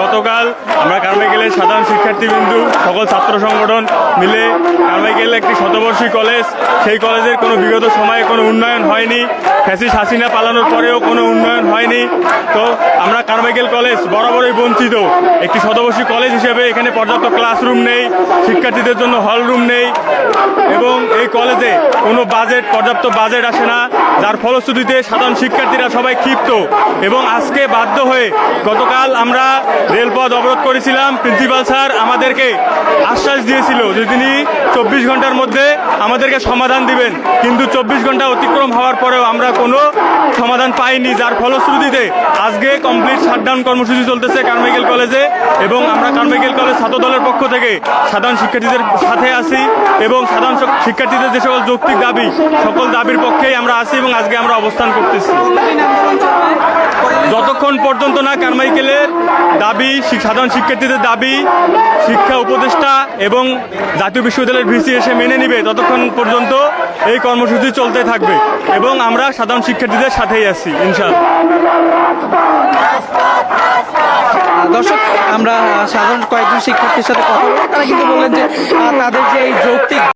গতকাল আমরা কারমাইকেলের সাধারণ শিক্ষার্থীবৃন্দু, সকল ছাত্র সংগঠন মিলে কারমাইকেল একটি শতবর্ষী কলেজ। সেই কলেজের কোনো বিগত সময়ে কোনো উন্নয়ন হয়নি। ফ্যাসিস হাসিনা পালানোর পরেও কোনো উন্নয়ন হয়নি। তো আমরা কারমাইকেল কলেজ বরাবরই বঞ্চিত। একটি শতবর্ষী কলেজ হিসেবে এখানে পর্যাপ্ত ক্লাসরুম নেই, শিক্ষার্থীদের জন্য হল রুম নেই এবং কলেজে কোনো বাজেট পর্যাপ্ত বাজেট আসে না। যার ফলশ্রুতিতে সাধারণ শিক্ষার্থীরা সবাই ক্ষিপ্ত এবং আজকে বাধ্য হয়ে গতকাল আমরা রেলপথ অবরোধ করেছিলাম। প্রিন্সিপাল স্যার আমাদেরকে আশ্বাস দিয়েছিল যে তিনি চব্বিশ ঘণ্টার মধ্যে আমাদেরকে সমাধান দিবেন। কিন্তু চব্বিশ ঘণ্টা অতিক্রম হওয়ার পরেও আমরা কোনো সমাধান পাইনি, যার ফলশ্রুতিতে আজকে কমপ্লিট শাটডাউন কর্মসূচি চলতেছে কারমাইকেল কলেজে এবং আমরা কারমাইকেল কলেজ ছাত্র দলের পক্ষ থেকে সাধারণ শিক্ষার্থীদের সাথে আছি এবং সাধারণ শিক্ষার্থীদের যে সকল যৌক্তিক দাবি, সকল দাবির পক্ষেই আমরা আছি এবং আজকে আমরা অবস্থান করতেছি। যতক্ষণ পর্যন্ত না কারমাইকেলের দাবি সাধারণ শিক্ষার্থীদের দাবি, শিক্ষা উপদেষ্টা এবং জাতীয় বিশ্ববিদ্যালয়ের ভিসি এসে মেনে নিবে, ততক্ষণ পর্যন্ত এই কর্মসূচি চলতে থাকবে এবং আমরা সাধারণ শিক্ষার্থীদের সাথেই আছি দর্শক, আমরা সাধারণ কয়েকজন শিক্ষার্থীর সাথে কথা বলব। তারা কিন্তু বললেন যে তাদের যে এই যৌক্তিক